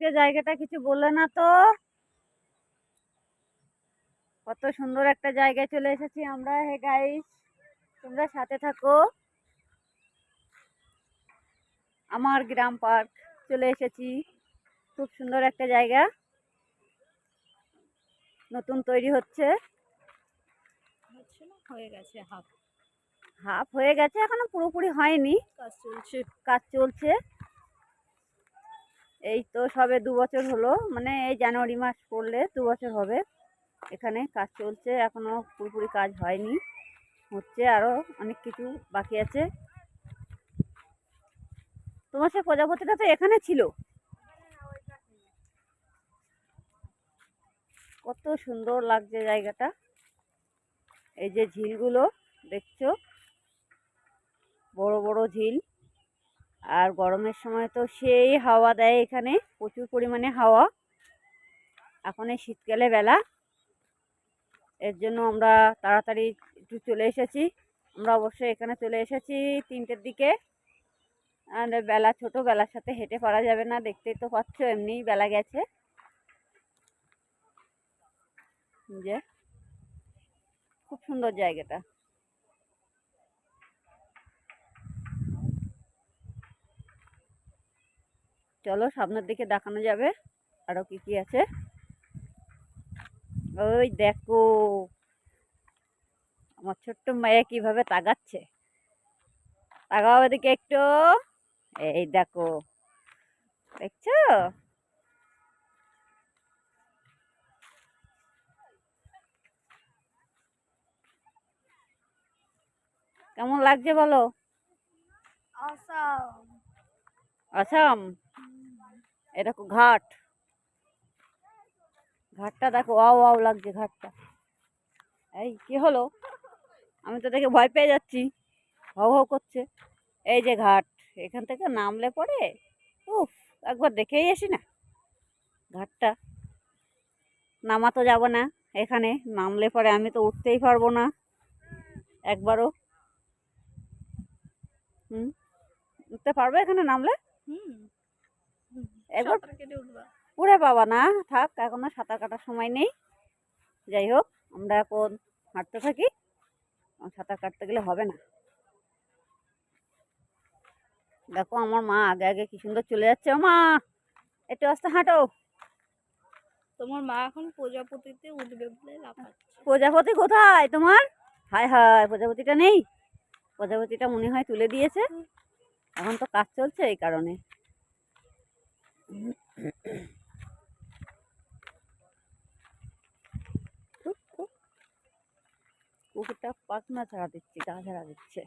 আজকে জায়গাটা কিছু বললে না তো? কত সুন্দর একটা জায়গায় চলে এসেছি আমরা হে গাইস তোমরা সাথে থাকো। আমার গ্রাম পার্ক চলে এসেছি খুব সুন্দর একটা জায়গা। নতুন তৈরি হচ্ছে। হচ্ছে হয়ে গেছে হাফ। হাফ হয়ে গেছে এখনও পুরোপুরি হয়নি। কাজ চলছে। কাজ চলছে। এই তো সবে দু বছর হলো মানে এই জানুয়ারি মাস পড়লে দু বছর হবে। এখানে কাজ চলছে, এখনও পুরোপুরি কাজ হয়নি। হচ্ছে আরও অনেক কিছু বাকি আছে। তোমার সে প্রজাপতিটা তো এখানে ছিল। কত সুন্দর লাগছে জায়গাটা। এই যে ঝিলগুলো, দেখছ? বড় বড় ঝিল। আর গরমের সময় তো সেই হাওয়া দেয় এখানে, প্রচুর পরিমাণে হাওয়া। এখন এই শীতকালে বেলা। এর জন্য আমরা তাড়াতাড়ি একটু চলে এসেছি। আমরা অবশ্যই এখানে চলে এসেছি তিনটের দিকে। আর বেলা, ছোট বেলার সাথে হেঁটে পারা যাবে না, দেখতেই তো পাচ্ছ, এমনিই বেলা গেছে। যে, খুব সুন্দর জায়গাটা। চলো সামনের দিকে দেখানো যাবে। আরও কি কি আছে? ওই দেখো আমার ছোট্ট মেয়ে কীভাবে তাগাচ্ছে তাকাও এদিকে একটু। এই দেখো দেখছ? কেমন লাগছে বলো? আসাম আসাম এ দেখো ঘাট। ঘাটটা দেখো, ওয়াও ওয়াও লাগছে ঘাটটা। এই, কি হলো? আমি তো দেখে ভয় পেয়ে যাচ্ছি। হাও হাও করছে। এই যে ঘাট, এখান থেকে নামলে পরে, উফ, একবার দেখেই আসি না। ঘাটটা। নামা তো যাব না, এখানে নামলে পরে আমি তো উঠতেই পারব না। একবারও। হুম? উঠতে পারবে এখানে নামলে? হুম। একবার উড়ে পাবা না থাক এখনও সাঁতার কাটার সময় নেই। যাই হোক আমরা এখন হাঁটতে থাকি। সাঁতার কাটতে গেলে হবে না। দেখো আমার মা আগে আগে কি সুন্দর চলে যাচ্ছে। মা একটু আস্তে হাঁটো। তোমার মা এখন প্রজাপতিতে উঠবে বলে প্রজাপতি কোথায় তোমার? হায় হায় প্রজাপতিটা নেই। প্রজাপতিটা মনে হয় তুলে দিয়েছে। এখন তো কাজ চলছে এই কারণে। কুকুরটা পাখনা ছাড়া দিচ্ছে গা ছাড়া দিচ্ছে।